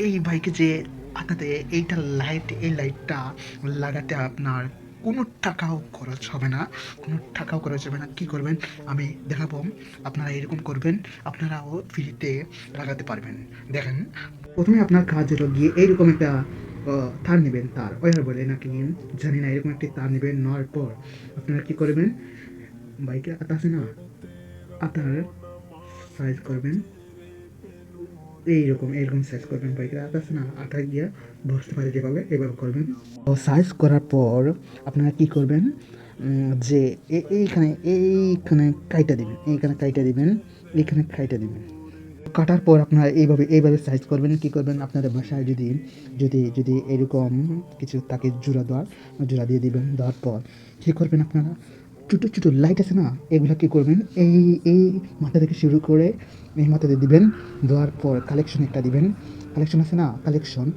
এই বাইকে যে আপনাদের এইটা লাইট এই লাইটটা লাগাতে আপনার কোনো টাকাও খরচ হবে না। কোনো টাকাও খরচ হবে না। কী করবেন? আমি দেখাবো। আপনারা এরকম করবেন। আপনারাও ফ্রিতে লাগাতে পারবেন। দেখেন, প্রথমে আপনার কাজ হলো গিয়ে এইরকম একটা তার নেবেন তার। ওয়ার বলে নাকি জানি না, এরকম একটি তার নেবেন, নেওয়ার পর আপনারা কী করবেন? বাইকে আতা আছে না, আতার সাইজ করবেন। এইরকম এইরকম সাইজ করবেন বাইকের আছে না, আটা গিয়ে বসতে পারে যেভাবে এভাবে করবেন। তো সাইজ করার পর আপনারা কি করবেন যে এইখানে এইখানে কাইটা দিবেন, এইখানে কাইটা দিবেন, এইখানে কাইটা দিবেন। কাটার পর আপনারা এইভাবে এইভাবে সাইজ করবেন, কি করবেন, আপনাদের বাসায় যদি যদি যদি এরকম কিছু তাকে জোড়া দেওয়ার, জোড়া দিয়ে দিবেন, দেওয়ার পর কী করবেন আপনারা? ছোটো ছোটো লাইট আছে না, এগুলো কী করবেন? এই এই মাথা থেকে শুরু করে এই মাথাতে দিবেন, দেওয়ার পর কালেকশন একটা দিবেন। কালেকশন আছে না? কালেকশন